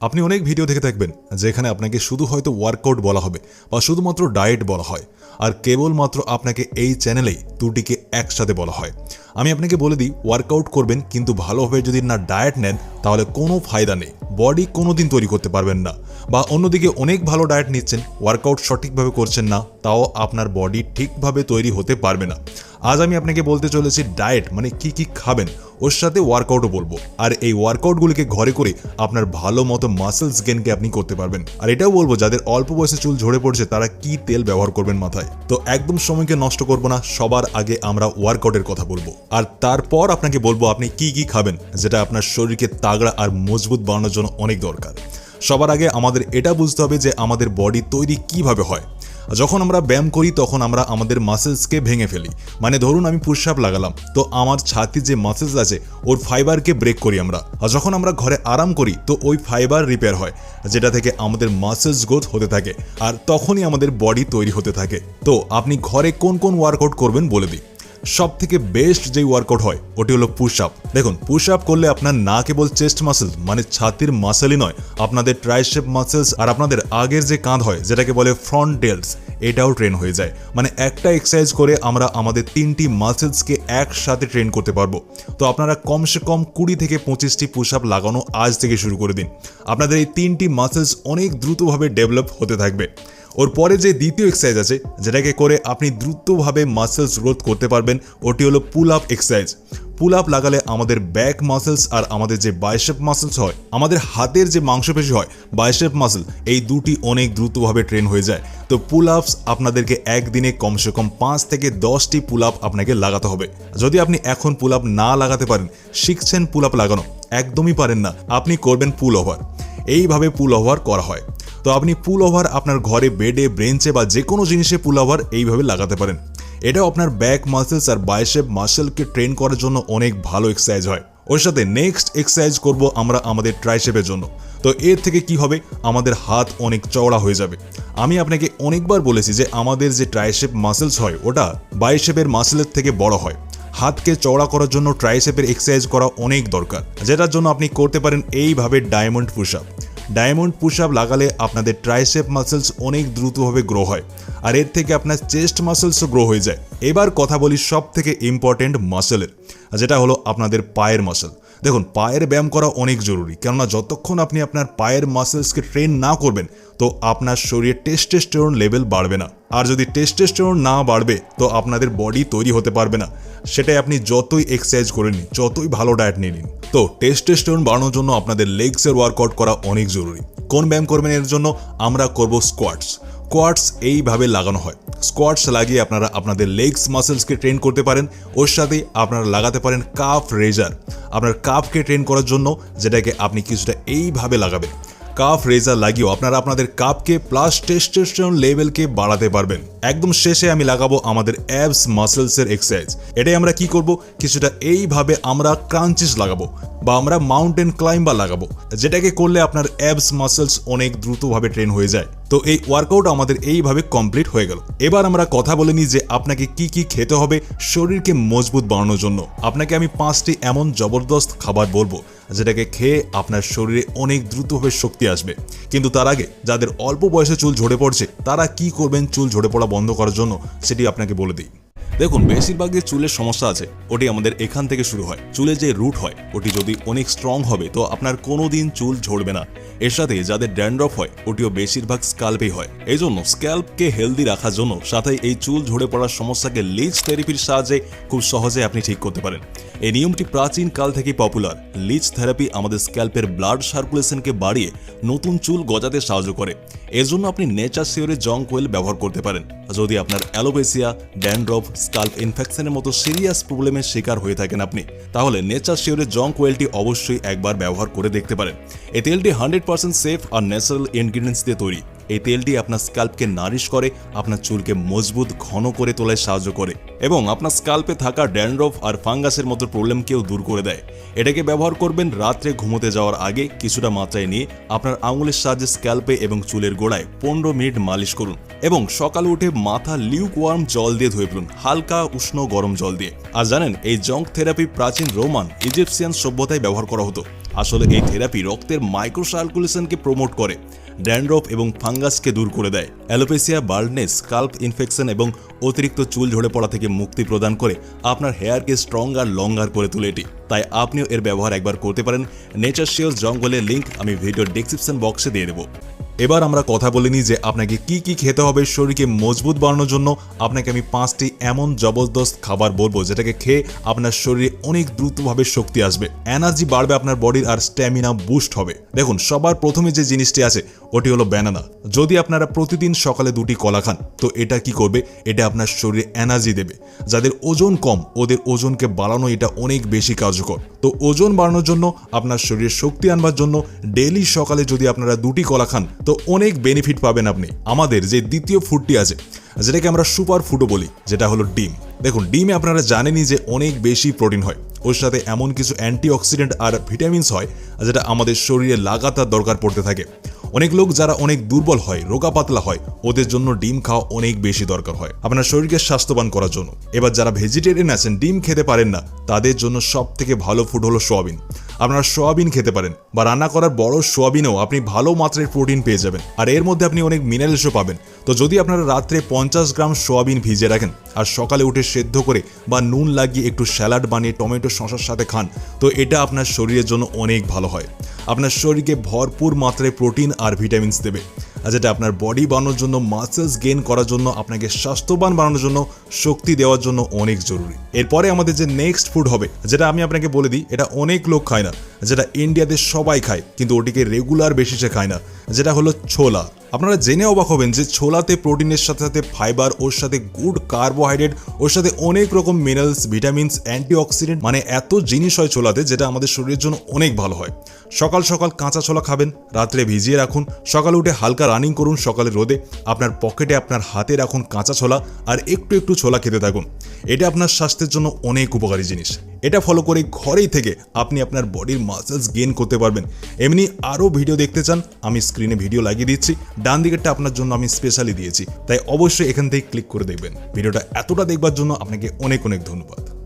আপনি অনেক ভিডিও দেখে থাকবেন, যেখানে আপনাকে শুধু হয়তো ওয়ার্কআউট বলা হবে বা শুধুমাত্র ডায়েট বলা হয়, আর কেবলমাত্র আপনাকে এই চ্যানেলেই দুটিকে একসাথে বলা হয়। আমি আপনাকে বলে দিই ওয়ার্কআউট করবেন, কিন্তু ভালোভাবে যদি না ডায়েট নেন, তাহলে কোনো ফায়দা নেই। বডি কোনোদিন তৈরি করতে পারবেন না বা অন্যদিকে অনেক ভালো ডায়েট নিচ্ছেন ওয়ার্কআউট সঠিকভাবে করছেন না, তাও আপনার বডি ঠিকভাবে তৈরি হতে পারবে না। আজ আমি আপনাকে বলতে চলেছি ডায়েট মানে কি কি খাবেন, ওর সাথে ওয়ার্কআউটও বলব। আর এই ওয়ার্কআউটগুলিকে ঘরে করে আপনার ভালো মতো মাসেলস গেনকে আপনি করতে পারবেন। আর এটাও বলব, যাদের অল্প বয়সে চুল ঝরে পড়ছে, তারা কি তেল ব্যবহার করবেন মাথায়? তো একদম সময়কে নষ্ট করব না, সবার আগে আমরা ওয়ার্কআউটের কথা বলব। আর তারপর আপনাকে বলব, আপনি কি কি খাবেন, যেটা আপনার শরীরকে তাগড়া আর মজবুত বানানোর জন্য অনেক দরকার। সবার আগে আমাদের এটা বুঝতে হবে যে আমাদের বডি তৈরি কীভাবে হয়। যখন আমরা ব্যায়াম করি, তখন আমরা আমাদের মাসেলসকে ভেঙে ফেলি। মানে ধরুন আমি পুশ আপ লাগালাম, তো আমার ছাতির যে মাসেলস আছে, ওর ফাইবারকে ব্রেক করি আমরা। আর যখন আমরা ঘরে আরাম করি, তো ওই ফাইবার রিপেয়ার হয়, যেটা থেকে আমাদের মাসেলস গ্রোথ হতে থাকে। আর তখনই আমাদের বডি তৈরি হতে থাকে। তো আপনি ঘরে কোন কোন ওয়ার্কআউট করবেন বলে দিই। সব থেকে বেস্ট যেই ওয়ার্কআউট হয়, ওটি হলো পুশ আপ দেখুন পুশ আপ করলে আপনার না কেবল চেস্ট মাসেল মানে ছাতির মাসেলই নয়, আপনাদের ট্রাইশেপ মাসেলস আর আপনাদের আগের যে কাঁধ হয়, যেটাকে বলে ফ্রন্ট ডেলস এটাও ট্রেন হয়ে যায়। মানে একটা এক্সারসাইজ করে আমরা আমাদের তিনটি মাসেলসকে একসাথে ট্রেন করতে পারব। তো আপনারা কমসে কম কুড়ি থেকে পঁচিশটি পুশ আপ লাগানো আজ থেকে শুরু করে দিন। আপনাদের এই তিনটি মাসেলস অনেক দ্রুতভাবে ডেভেলপ হতে থাকবে। ওর পরে যে দ্বিতীয় এক্সারসাইজ আছে, যেটাকে করে আপনি দ্রুতভাবে মাসেলস গ্রোথ করতে পারবেন, ওটি হলো pull up exercise pull up লাগালে আমাদের ব্যাক মাসেলস আর আমাদের যে বাইশেপ মাসেলস হয়, আমাদের হাতের যে মাংসপেশি হয় বাইশেপ মাসেল এই দুটি অনেক দ্রুতভাবে ট্রেন হয়ে যায়। তো পুল আপস আপনাদেরকে একদিনে কমসে কম পাঁচ থেকে দশটি পুল আপ আপনাকে লাগাতে হবে। যদি আপনি এখন পুল আপ না লাগাতে পারেন, শিখছেন পুল আপ লাগানো, একদমই পারেন না। আপনি করবেন পুল ওভার এইভাবে পুল ওভার করা হয়। তো আপনি পুল ওভার আপনার ঘরে বেডে ব্রেঞ্চে বা যে কোনো জিনিসে পুল ওভার এইভাবে লাগাতে পারেন। এটাও আপনার ব্যাক মাসেলস আর বাইশেপ মাসেলকে ট্রেন করার জন্য অনেক ভালো এক্সারসাইজ হয়। ওর সাথে নেক্সট এক্সারসাইজ করব আমরা আমাদের ট্রাইশেপের জন্য। তো এর থেকে কি হবে? আমাদের হাত অনেক চওড়া হয়ে যাবে। আমি আপনাকে অনেকবার বলেছি যে আমাদের যে ট্রাইশেপ মাসেলস হয়, ওটা বাইশেপের মাসেলের থেকে বড় হয়। হাতকে চওড়া করার জন্য ট্রাইসেপের এক্সারসাইজ করা অনেক দরকার। যেটার জন্য আপনি করতে পারেন এইভাবে diamond push diamond push up লাগালে আপনাদের ট্রাইসেপ মাসেলস অনেক দ্রুতভাবে গ্রো হয়, আর এর থেকে আপনার চেস্ট মাসেলসও গ্রো হয়ে যায়। এবার কথা বলি সব থেকে ইম্পর্টেন্ট মাসেলের যেটা হলো আপনাদের পায়ের মাসেল। দেখুন, পায়ের ব্যায়াম করা অনেক জরুরি, কেননা যতক্ষণ আপনি আপনার পায়ের মাসেলসকে ট্রেন না করবেন, তো আপনার শরীরে টেস্টেস্টেরন লেভেল বাড়বে না। আর যদি টেস্টেস্টেরন না বাড়বে, তো আপনাদের বডি তৈরি হতে পারবে না। সেটাই আপনি যতই এক্সারসাইজ করে নিন, যতই ভালো ডায়েট নিয়ে নিন। তো টেস্টেস্টেরন বাড়ানোর জন্য আপনাদের লেগসের ওয়ার্কআউট করা অনেক জরুরি। কোন ব্যায়াম করবেন এর জন্য আমরা করব স্কোয়াটস স্কোয়াটস এইভাবে লাগানো হয়। স্কোয়াটস লাগিয়ে আপনারা আপনাদের লেগস মাসেলসকে ট্রেন করতে পারেন। ওর সাথে আপনারা লাগাতে পারেন কাফ রেজার আপনার কাফকে ট্রেন করার জন্য যেটাকে আপনি কিছুটা এইভাবে লাগাবেন। কাফ রেজার লাগিয়েও আপনারা আপনাদের কাপকে প্লাস টেস্টোস্টেরন লেভেলকে বাড়াতে পারবেন। একদম শেষে আমি লাগাবো আমাদের অ্যাবস মাসেলসের এক্সারসাইজ এটাই আমরা কি করব? কিছুটা এইভাবে আমরা ক্রাঞ্চিস লাগাবো বা আমরা মাউন্টেন ক্লাইম্বার লাগাবো, যেটাকে করলে আপনার অ্যাবস মাসেলস অনেক দ্রুতভাবে ট্রেন হয়ে যায়। তো এই ওয়ার্কআউট আমাদের এইভাবে কমপ্লিট হয়ে গেল। এবার আমরা কথা বলে নিই যে আপনাকে কি কি খেতে হবে, শরীরকে মজবুত বানানোর জন্য। আপনাকে আমি পাঁচটি এমন জবরদস্ত খাবার বলব যেটাকে খেয়ে আপনার শরীরে অনেক দ্রুতভাবে শক্তি আসবে। কিন্তু তার আগে যাদের অল্প বয়সে চুল ঝরে পড়ছে, তারা কি করবেন চুল ঝরে পড়া বন্ধ করার জন্য, সেটি আপনাকে বলে দিই। দেখুন যে চুলের সমস্যা আছে, ওটি আমাদের এখান থেকে শুরু হয়। চুলের যে রুট হয়, ওটি যদি অনেক স্ট্রং হবে, তো আপনার কোনো দিন চুল ঝরবে না। এর সাথে যাদের ড্যান্ড্রফ হয়, ওটিও বেশিরভাগ স্ক্যাল্পেই হয়। এই জন্য স্ক্যাল্পকে হেলদি রাখার জন্য সাথে এই চুল ঝরে পড়ার সমস্যাকে লিজ থেরাপির সাহায্যে খুব সহজে আপনি ঠিক করতে পারেন। এই নিয়মটি প্রাচীন কাল থেকেই পপুলার লিজ থেরাপি আমাদের স্ক্যাল্পের ব্লাড সার্কুলেশনকে বাড়িয়ে নতুন চুল গজাতে সাহায্য করে। জন্য আপনি নেচার সিওরের জং কোয়েল ব্যবহার করতে পারেন। যদি আপনার অ্যালোপেসিয়া ড্যান্ড্রফ, স্কাল্প ইনফেকশনের মতো সিরিয়াস প্রবলেমের শিকার হয়ে থাকেন আপনি, তাহলে নেচার শিওরের জং কোয়েলটি অবশ্যই একবার ব্যবহার করে দেখতে পারেন। এই তেলটি হান্ড্রেড পার্সেন্ট সেফ আর ন্যাচারাল ইনগ্রিডিয়েন্টস দিয়ে তৈরি। এই তেলটি আপনার স্কাল্পকে নারিশ করে, আপনার চুলকে মজবুত ঘন করে তোলায় সাহায্য করে এবং আপনার স্কাল্পে থাকা ড্যান্ড্রফ আর ফাঙ্গাসের মতো প্রবলেমকেও দূর করে দেয়। এটাকে ব্যবহার করবেন রাত্রে ঘুমোতে যাওয়ার আগে কিছুটা মাত্রায় নিয়ে আপনার আঙুলের সাহায্যে স্ক্যাল্পে এবং চুলের গোড়ায় পনেরো মিনিট মালিশ করুন এবং সকালে উঠে মাথা লিউক ওয়ার্ম জল দিয়ে ধুয়ে ফেলুন, হালকা উষ্ণ গরম জল দিয়ে। আর জানেন, এই জঙ্ক থেরাপি প্রাচীন রোমান ইজিপসিয়ান সভ্যতায় ব্যবহার করা হতো। আসলে এই থেরাপি রক্তের মাইক্রোসার্কুলেশনকে প্রমোট করে। ড্যান্ড্রফ এবং ফাঙ্গাসকে দূর করে দেয়। অ্যালোপেসিয়া, বার্ডনেস স্কাল্প ইনফেকশন এবং অতিরিক্ত চুল ঝরে পড়া থেকে মুক্তি প্রদান করে আপনার হেয়ারকে স্ট্রং আর লঙ্গার করে তোলে এটি। তাই আপনিও এর ব্যবহার একবার করতে পারেন। নেচার শিওর জঙ্গলের লিঙ্ক আমি ভিডিও ডিসক্রিপশন বক্সে দিয়ে দেবো। এবার আমরা কথা বলে নিই যে আপনাকে কি কি খেতে হবে, শরীরকে মজবুত বানানোর জন্য আপনাকে আমি পাঁচটি এমন জবরদস্ত খাবার বলব যেটাকে খেয়ে আপনার শরীরে অনেক দ্রুতভাবে শক্তি আসবে। এনার্জি বাড়বে আপনার বডির আর স্ট্যামিনা বুস্ট হবে। দেখুন, সবার প্রথমে যে জিনিসটি আছে, ওটি হলো ব্যানানা। যদি আপনারা প্রতিদিন সকালে দুটি কলা খান, তো এটা কি করবে? এটা আপনার শরীরে এনার্জি দেবে। যাদের ওজন কম, ওদের ওজনকে বাড়ানো এটা অনেক বেশি কার্যকর। তো ওজন বাড়ানোর জন্য, আপনার শরীরে শক্তি আনবার জন্য ডেলি সকালে যদি আপনারা দুটি কলা খান, তো অনেক বেনিফিট পাবেন আপনি। আমাদের যে দ্বিতীয় ফুডটি আছে, যেটাকে আমরা সুপার ফুডও বলি, যেটা হলো ডিম। দেখুন, ডিমে আপনারা জানেনই যে অনেক বেশি প্রোটিন হয়। ওর সাথে এমন কিছু অ্যান্টিঅক্সিডেন্ট আর ভিটামিনস হয়, যেটা আমাদের শরীরে লাগাতার দরকার পড়তে থাকে। অনেক লোক যারা অনেক দুর্বল হয়, রোগা পাতলা হয়, ওদের জন্য ডিম খাওয়া অনেক বেশি দরকার হয়। আপনার শরীরকে স্বাস্থ্যবান করার জন্য। এবার যারা ভেজিটেরিয়ান আছেন, ডিম খেতে পারেন না, তাদের জন্য সব থেকে ভালো ফুড হলো সোয়াবিন। আপনারা সোয়াবিন খেতে পারেন বা রান্না করার বড় সোয়াবিনেও আপনি ভালো মাত্রায় প্রোটিন পেয়ে যাবেন। আর এর মধ্যে আপনি অনেক মিনারেলসও পাবেন। তো যদি আপনারা রাত্রে পঞ্চাশ গ্রাম সোয়াবিন ভিজে রাখেন আর সকালে উঠে সেদ্ধ করে বা নুন লাগিয়ে একটু স্যালাড বানিয়ে টমেটো শশার সাথে খান, তো এটা আপনার শরীরের জন্য অনেক ভালো হয়। আপনার শরীরকে ভরপুর মাত্রায় প্রোটিন আর ভিটামিনস দেবে। যেটা আপনার বডি বানানোর জন্য মাসেলস গেইন করার জন্য, আপনাকে স্বাস্থ্যবান বানানোর জন্য, শক্তি দেওয়ার জন্য অনেক জরুরি। এরপরে আমাদের যে নেক্সট ফুড হবে, যেটা আমি আপনাকে বলে দিই, এটা অনেক লোক খায় না। যেটা ইন্ডিয়াতে সবাই খায়, কিন্তু ওটিকে রেগুলার বেসিসে খায় না, যেটা হলো ছোলা। আপনারা জেনে অবাক হবেন যে ছোলাতে প্রোটিনের সাথে সাথে ফাইবার, ওর সাথে গুড কার্বোহাইড্রেট, ওর সাথে অনেক রকম মিনারেলস ভিটামিনস অ্যান্টিঅক্সিডেন্ট মানে এত জিনিস হয় ছোলাতে যেটা আমাদের শরীরের জন্য অনেক ভালো হয়। সকাল সকাল কাঁচা ছোলা খাবেন, রাত্রে ভিজিয়ে রাখুন, সকালে উঠে হালকা রানিং করুন সকালে রোদে, আপনার পকেটে আপনার হাতে রাখুন কাঁচা ছোলা, আর একটু একটু ছোলা খেতে থাকুন। এটা আপনার স্বাস্থ্যের জন্য অনেক উপকারী জিনিস। এটা ফলো করে ঘরেই থেকে আপনি আপনার বডির মাসেলস গেইন করতে পারবেন। এমনি আরও ভিডিও দেখতে চান, আমি স্ক্রিনে ভিডিও লাগিয়ে দিচ্ছি। ডান দিকেরটা আপনার জন্য আমি স্পেশালি দিয়েছি। তাই অবশ্যই এখান থেকে ক্লিক করে দেখবেন। ভিডিওটা এতটা দেখবার জন্য আপনাকে অনেক অনেক ধন্যবাদ।